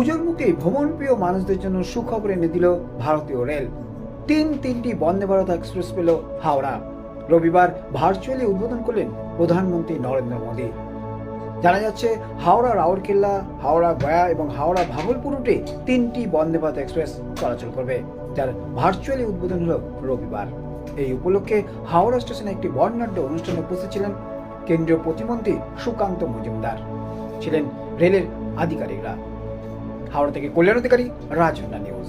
ভ্রমণপ্রিয় মানুষদের জন্য সুখবর এনে দিল ভারতীয় রেল। তিন তিনটি বন্দে ভারত এক্সপ্রেস পেল হাওড়া। রবিবার ভার্চুয়ালি উদ্বোধন করলেন প্রধানমন্ত্রী নরেন্দ্র মোদী। জানা যাচ্ছে, হাওড়া রাউরকেল্লা, হাওড়া গয়া এবং হাওড়া ভাগলপুর রুটে তিনটি বন্দে ভারত এক্সপ্রেস চলাচল করবে, যার ভার্চুয়ালি উদ্বোধন হলো রবিবার। এই উপলক্ষে হাওড়া স্টেশনে একটি বর্ণাঢ্য অনুষ্ঠানে উপস্থিত ছিলেন কেন্দ্রীয় প্রতিমন্ত্রী সুকান্ত মজুমদার। ছিলেন রেলের আধিকারিকরা। হাওড়া থেকে কল্যাণ অধিকারী রাজন্না নিউজ।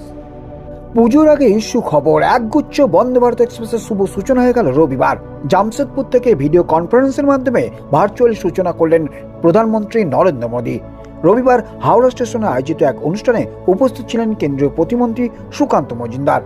পুজোর আগে সুখবর একগুচ্ছ বন্দে ভারত এক্সপ্রেসের শুভ সূচনা হয়ে গেল রবিবার। জামশেদপুর থেকে ভিডিও কনফারেন্সের মাধ্যমে ভার্চুয়ালি সূচনা করলেন প্রধানমন্ত্রী নরেন্দ্র মোদী। রবিবার হাওড়া স্টেশনে আয়োজিত এক অনুষ্ঠানে উপস্থিত ছিলেন কেন্দ্রীয় প্রতিমন্ত্রী সুকান্ত মজুমদার।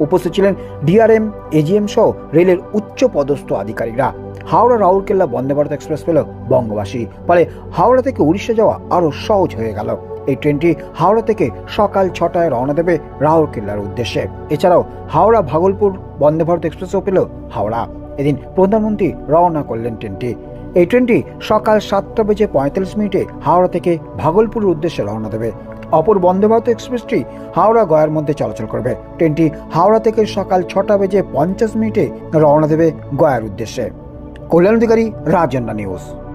উপস্থিত ছিলেন ডিআরএম, এজিএম সহ রেলের উচ্চ পদস্থ আধিকারিকরা। হাওড়া রাউরকেল্লা বন্দে ভারত এক্সপ্রেস পেল বঙ্গবাসী। ফলে হাওড়া থেকে উড়িষ্যা যাওয়া আরও সহজ হয়ে গেল। এই ট্রেনটি হাওড়া থেকে সকাল ছটায় রওনা দেবে রাউরকেল্লার উদ্দেশ্যে। এছাড়াও হাওড়া ভাগলপুর, বন্দে ভারত এক্সপ্রেসও পেল হাওড়া। এদিন প্রধানমন্ত্রী রওনা করলেন ট্রেনটি। এই ট্রেনটি সকাল সাতটা বেজে পঁয়তাল্লিশ মিনিটে হাওড়া থেকে ভাগলপুরের উদ্দেশ্যে রওনা দেবে। অপর বন্দে ভারত এক্সপ্রেসটি হাওড়া গয়ার মধ্যে চলাচল করবে। ট্রেনটি হাওড়া থেকে সকাল ছটা বেজে পঞ্চাশ মিনিটে রওনা দেবে গয়ার উদ্দেশ্যে। কল্যাণ অধিকারী রাজন্না নিউজ।